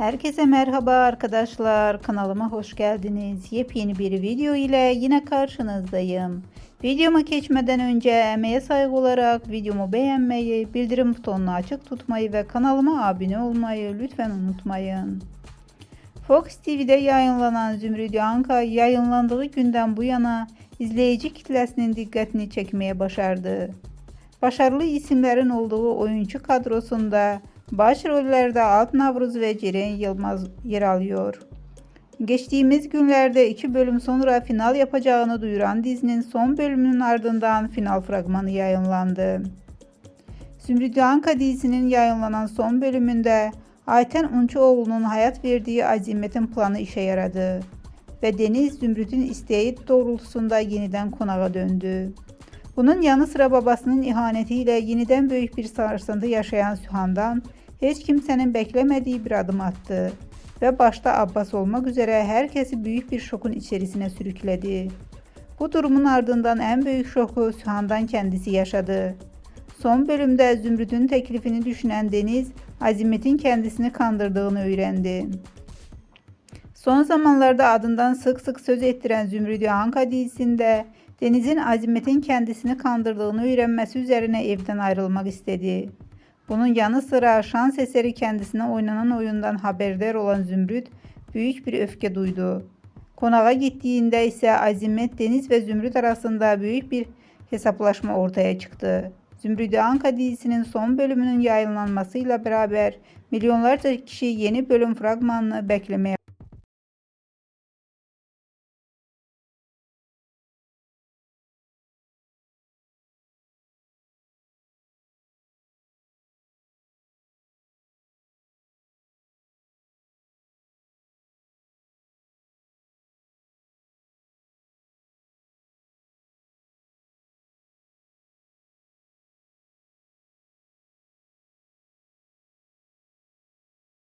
Herkese merhaba arkadaşlar. Kanalıma hoş geldiniz. Yepyeni bir video ile yine karşınızdayım. Videoma geçmeden önce emeğe saygı olarak videomu beğenmeyi, bildirim butonunu açık tutmayı ve kanalıma abone olmayı lütfen unutmayın. Fox TV'de yayınlanan Zümrüt Anka yayınlandığı günden bu yana izleyici kitlesinin dikkatini çekmeye başardı. Başarılı isimlerin olduğu oyuncu kadrosunda başrollerde Alp Navruz ve Ceren Yılmaz yer alıyor. Geçtiğimiz günlerde iki bölüm sonra final yapacağını duyuran dizinin son bölümünün ardından final fragmanı yayınlandı. Zümrüt Anka dizisinin yayınlanan son bölümünde Ayten Unçoğlu'nun hayat verdiği azimetin planı işe yaradı ve Deniz Zümrüt'ün isteği doğrultusunda yeniden konağa döndü. Bunun yanı sıra babasının ihanetiyle yeniden büyük bir sarsıntı yaşayan Sühan'dan hiç kimsenin beklemediği bir adım attı ve başta Abbas olmak üzere herkesi büyük bir şokun içerisine sürükledi. Bu durumun ardından en büyük şoku Sühan'dan kendisi yaşadı. Son bölümde Zümrüt'ün teklifini düşünen Deniz, Azimet'in kendisini kandırdığını öğrendi. Son zamanlarda adından sık sık söz ettiren Zümrüt Anka dizisinde Deniz'in Azimet'in kendisini kandırdığını öğrenmesi üzerine evden ayrılmak istedi. Bunun yanı sıra şans eseri kendisine oynanan oyundan haberdar olan Zümrüt büyük bir öfke duydu. Konağa gittiğinde ise Azimet, Deniz ve Zümrüt arasında büyük bir hesaplaşma ortaya çıktı. Zümrüt Anka dizisinin son bölümünün yayınlanmasıyla beraber milyonlarca kişi yeni bölüm fragmanını beklemeye